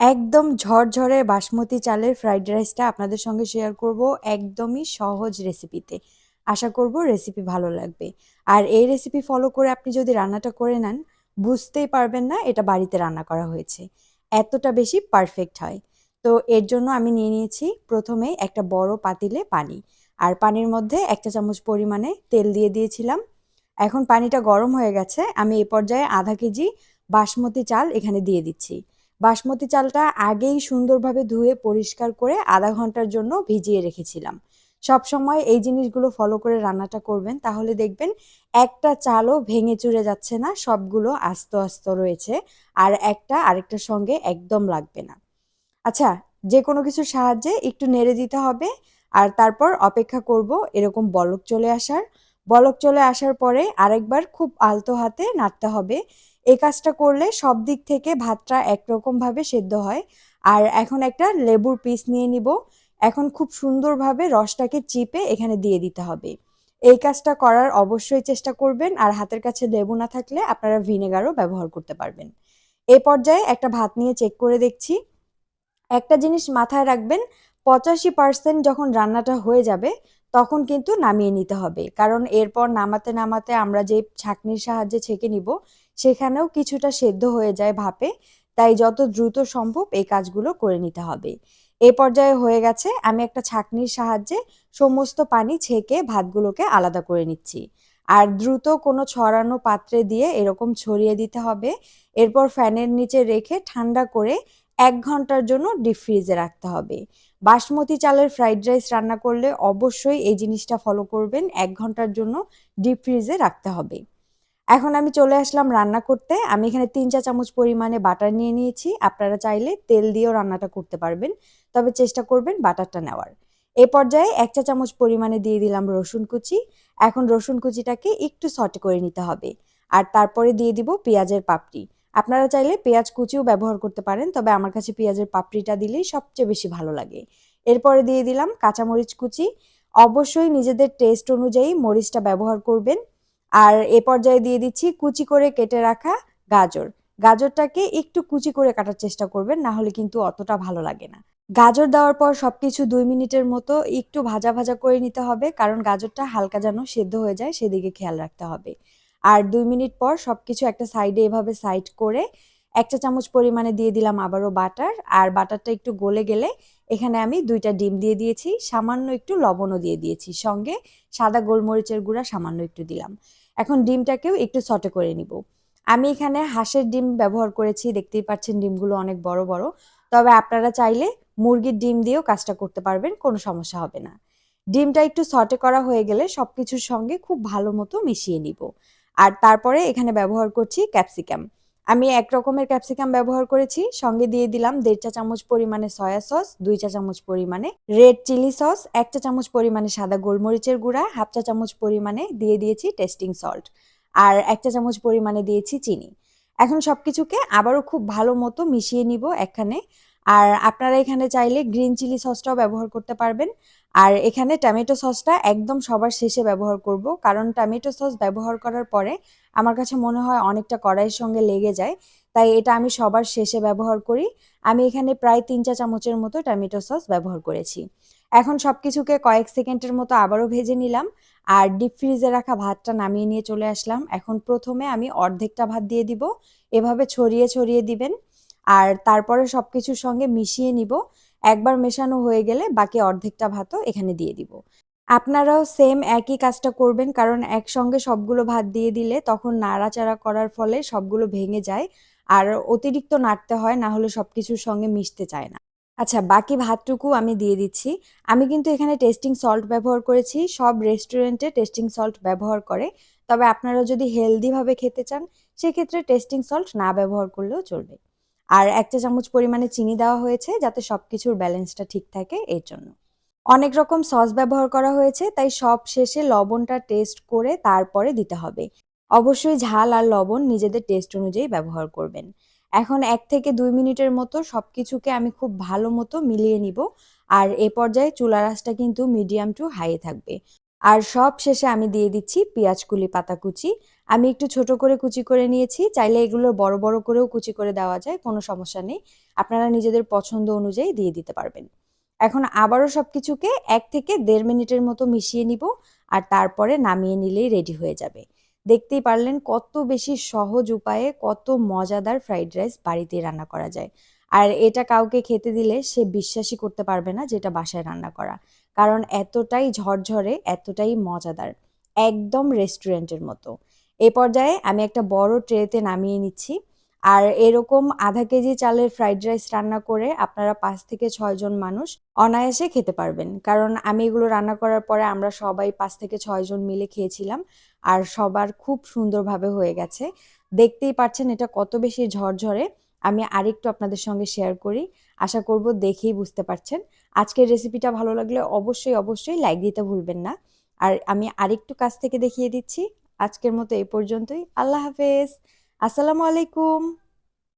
একদম ঝরঝরে বাসমতি চালের ফ্রাইড রাইসটা আপনাদের সঙ্গে শেয়ার করব একদমই সহজ রেসিপিতে আশা করব রেসিপি ভালো লাগবে। আর এই রেসিপি ফলো করে আপনি যদি রান্নাটা করে নেন, বুঝতেই পারবেন না এটা বাড়িতে রান্না করা হয়েছে। এতটা বেশি পারফেক্ট হয়। তো এর জন্য আমি নিয়ে নিয়েছি প্রথমে একটা বড় পাতিলে পানি। আর পানির মধ্যে একটা চামচ পরিমাণে তেল দিয়ে দিয়েছিলাম। এখন পানিটা গরম হয়ে গেছে। আমি এ পর্যায়ে আধা কেজি বাসমতি চাল এখানে দিয়ে দিচ্ছি। বাসমতি চালটা আগেই সুন্দরভাবে ধুয়ে পরিষ্কার করে আধা ঘণ্টার জন্য ভিজিয়ে রেখেছিলাম। সব সময় এই জিনিসগুলো ফলো করে রান্নাটা করবেন, তাহলে দেখবেন একটা চালও ভেঙে চুরে যাচ্ছে না, সবগুলো আস্ত আস্ত রয়েছে আর একটা আরেকটার সঙ্গে একদম লাগবে না। আচ্ছা যে কোনো কিছুর সাহায্যে একটু নেড়ে দিতে হবে আর তারপর অপেক্ষা করব এরকম বলক চলে আসার। বলক চলে আসার পরে আরেকবার খুব আলতো হাতে নাড়তে হবে। এই কাজটা করলে সব দিক থেকে ভাতটা একরকমভাবে সেদ্ধ হয়। আর এখন একটা লেবুর পিস নিয়ে নিব। এখন খুব সুন্দরভাবে রসটাকে চিপে এখানে দিয়ে দিতে হবে। এই কাজটা করার অবশ্যই চেষ্টা করবেন আর হাতের কাছে লেবু না থাকলে আপনারা ভিনেগারও ব্যবহার করতে পারবেন। এ পর্যায়ে একটা ভাত নিয়ে চেক করে দেখছি। একটা জিনিস মাথায় রাখবেন, পঁচাশি পার্সেন্ট যখন রান্নাটা হয়ে যাবে তখন কিন্তু নামিয়ে নিতে হবে। কারণ এরপর নামাতে নামাতে আমরা যে ছাঁকনির সাহায্যে ছেঁকে নিব, সেখানেও কিছুটা সেদ্ধ হয়ে যায় ভাপে। তাই যত দ্রুত সম্ভব এই কাজগুলো করে নিতে হবে। এ পর্যায়ে হয়ে গেছে, আমি একটা ছাঁকনির সাহায্যে সমস্ত পানি ছেঁকে ভাতগুলোকে আলাদা করে নিচ্ছি। আর দ্রুত কোনো ছড়ানো পাত্রে দিয়ে এরকম ছড়িয়ে দিতে হবে। এরপর ফ্যানের নিচে রেখে ঠান্ডা করে এক ঘণ্টার জন্য ডিপ ফ্রিজে রাখতে হবে। বাসমতি চালের ফ্রাইড রাইস রান্না করলে অবশ্যই এই জিনিসটা ফলো করবেন, এক ঘণ্টার জন্য ডিপ ফ্রিজে রাখতে হবে। এখন আমি চলে আসলাম রান্না করতে। আমি এখানে তিন চা চামচ পরিমাণে বাটার নিয়ে নিয়েছি। আপনারা চাইলে তেল দিয়েও রান্নাটা করতে পারবেন, তবে চেষ্টা করবেন বাটারটা নেওয়ার। এ পর্যায়ে এক চা চামচ পরিমাণে দিয়ে দিলাম রসুন কুচি। এখন রসুন কুচিটাকে একটু সটে করে নিতে হবে। আর তারপরে দিয়ে দিব পেঁয়াজের পাপড়ি। আপনারা চাইলে পেঁয়াজ কুচিও ব্যবহার করতে পারেন, তবে আমার কাছে পেঁয়াজের পাপড়িটা দিলেই সবচেয়ে বেশি ভালো লাগে। এরপরে দিয়ে দিলাম কাঁচামরিচ কুচি। অবশ্যই নিজেদের টেস্ট অনুযায়ী মরিচটা ব্যবহার করবেন। আর এ পর্যায়ে দিয়ে দিচ্ছি কুচি করে কেটে রাখা গাজর। গাজরটাকে একটু কুচি করে কাটার চেষ্টা করবেন, না হলে কিন্তু অতটা ভালো লাগে না। গাজর দেওয়ার পর সবকিছু দুই মিনিটের মতো একটু ভাজা ভাজা করে নিতে হবে, কারণ গাজরটা হালকা যেন সেদ্ধ হয়ে যায়, সেদিকে খেয়াল রাখতে হবে। আর দুই মিনিট পর সবকিছু একটা সাইডে এভাবে সাইড করে একটা চামচ পরিমাণে দিয়ে দিলাম আবারও বাটার। আর বাটারটা একটু গলে গেলে এখানে আমি দুইটা ডিম দিয়ে দিয়েছি, সামান্য একটু লবণও দিয়ে দিয়েছি। সঙ্গে সাদা গোলমরিচের গুঁড়া সামান্য একটু দিলাম। এখন ডিমটাকেও একটু সটে করে নিব। আমি এখানে হাঁসের ডিম ব্যবহার করেছি, দেখতেই পাচ্ছেন ডিমগুলো অনেক বড় বড়। তবে আপনারা চাইলে মুরগির ডিম দিয়েও কাজটা করতে পারবেন, কোনো সমস্যা হবে না। ডিমটা একটু সটে করা হয়ে গেলে সব কিছুর সঙ্গে খুব ভালো মতো মিশিয়ে নিব। আর তারপরে এখানে ব্যবহার করছি ক্যাপসিকাম আমি এক রকমের ক্যাপসিকাম ব্যবহার করেছি, সঙ্গে দিয়ে দিলাম দেড় চা চামচ পরিমাণে সয়া সস দুই চা চামচ পরিমাণে রেড চিলি সস এক চা চামচ পরিমাণে সাদা গোলমরিচের গুঁড়া, হাফ চা চামচ পরিমাণে দিয়ে দিয়েছি টেস্টিং সল্ট আর এক চা চামচ পরিমাণে দিয়েছি চিনি। এখন সব কিছুকে আবারও খুব ভালো মতো মিশিয়ে নিব এখানে আর আপনারা এখানে চাইলে গ্রিন চিলি সসটাও ব্যবহার করতে পারবেন। আর এখানে টমেটো সসটা একদম সবার শেষে ব্যবহার করব, কারণ টমেটো সস ব্যবহার করার পরে আমার কাছে মনে হয় অনেকটা কড়াইয়ের সঙ্গে লেগে যায়, তাই এটা আমি সবার শেষে ব্যবহার করি। আমি এখানে প্রায় তিন চা চামচের মতো টমেটো সস ব্যবহার করেছি। এখন সব কিছুকে কয়েক সেকেন্ডের মতো আবারও ভেজে নিলাম, আর ডিপ ফ্রিজে রাখা ভাতটা নামিয়ে নিয়ে চলে আসলাম। এখন প্রথমে আমি অর্ধেকটা ভাত দিয়ে দিব, এভাবে ছড়িয়ে ছড়িয়ে দিবেন। আর তারপরে সব কিছুর সঙ্গে মিশিয়ে নিব। একবার মেশানো হয়ে গেলে বাকি অর্ধেকটা ভাতও এখানে দিয়ে দিব। আপনারাও সেম একই কাজটা করবেন, কারণ একসঙ্গে সবগুলো ভাত দিয়ে দিলে তখন নাড়াচাড়া করার ফলে সবগুলো ভেঙে যায়। আর অতিরিক্ত নাড়তে হয়, না হলে সব কিছুর সঙ্গে মিশতে চায় না। আচ্ছা বাকি ভাতটুকু আমি দিয়ে দিচ্ছি। আমি কিন্তু এখানে টেস্টিং সল্ট ব্যবহার করেছি। সব রেস্টুরেন্টে টেস্টিং সল্ট ব্যবহার করে। তবে আপনারা যদি হেলদিভাবে খেতে চান, সেক্ষেত্রে টেস্টিং সল্ট না ব্যবহার করলেও চলবে। আর এক চা চামচ পরিমাণে চিনি দেওয়া হয়েছে যাতে সব কিছুর ব্যালেন্সটা ঠিক থাকে এর জন্য। অনেক রকম সস ব্যবহার করা হয়েছে, তাই সব শেষে লবণটা টেস্ট করে তারপরে দিতে হবে। অবশ্যই ঝাল আর লবণ নিজেদের টেস্ট অনুযায়ী ব্যবহার করবেন। এখন এক থেকে দুই মিনিটের মতো সব কিছুকে আমি খুব ভালো মতো মিলিয়ে নিব। আর এ পর্যায়ে চুলা রাসটা কিন্তু মিডিয়াম টু হাই থাকবে। আর সব শেষে আমি দিয়ে দিচ্ছি পেঁয়াজ, কুলি, পাতা, কুচি। আমি একটু ছোট করে কুচি করে নিয়েছি, চাইলে এগুলো বড় বড় করেও কুচি করে দেওয়া যায়, কোনো সমস্যা নেই। আপনারা নিজেদের পছন্দ অনুযায়ী দিয়ে দিতে পারবেন। এখন আবারও সব কিছুকে এক থেকে দেড় মিনিটের মতো মিশিয়ে নিব আর তারপরে নামিয়ে নিলেই রেডি হয়ে যাবে। দেখতেই পারলেন কত বেশি সহজ উপায়ে কত মজাদার ফ্রাইড রাইস বাড়িতে রান্না করা যায়। আর এটা কাউকে খেতে দিলে সে বিশ্বাসই করতে পারবে না যেটা বাসায় রান্না করা। কারণ এতটাই ঝরঝরে, এতটাই মজাদার। একদম রেস্টুরেন্টের মতো। এ পর্যায়ে আমি একটা বড় ট্রেতে নামিয়ে নিচ্ছি। আর এরকম আধা কেজি চালের ফ্রাইড রাইস রান্না করে আপনারা পাঁচ থেকে ছয়জন মানুষ অনায়াসে খেতে পারবেন। কারণ আমি এগুলো রান্না করার পরে আমরা সবাই পাঁচ থেকে ছয়জন মিলে খেয়েছিলাম আর সবার খুব সুন্দরভাবে হয়ে গেছে। দেখতেই পাচ্ছেন এটা কত বেশি ঝরঝরে। আমি আরেকটু আপনাদের সঙ্গে শেয়ার করি। আশা করব দেখেই বুঝতে পারছেন। আজকের রেসিপিটা ভালো লাগলে অবশ্যই অবশ্যই লাইক দিতে ভুলবেন না। আর আমি আরেকটু কাছ থেকে দেখিয়ে দিচ্ছি। আজকের মতো এই পর্যন্তই। আল্লাহ হাফেজ। আসসালামু আলাইকুম।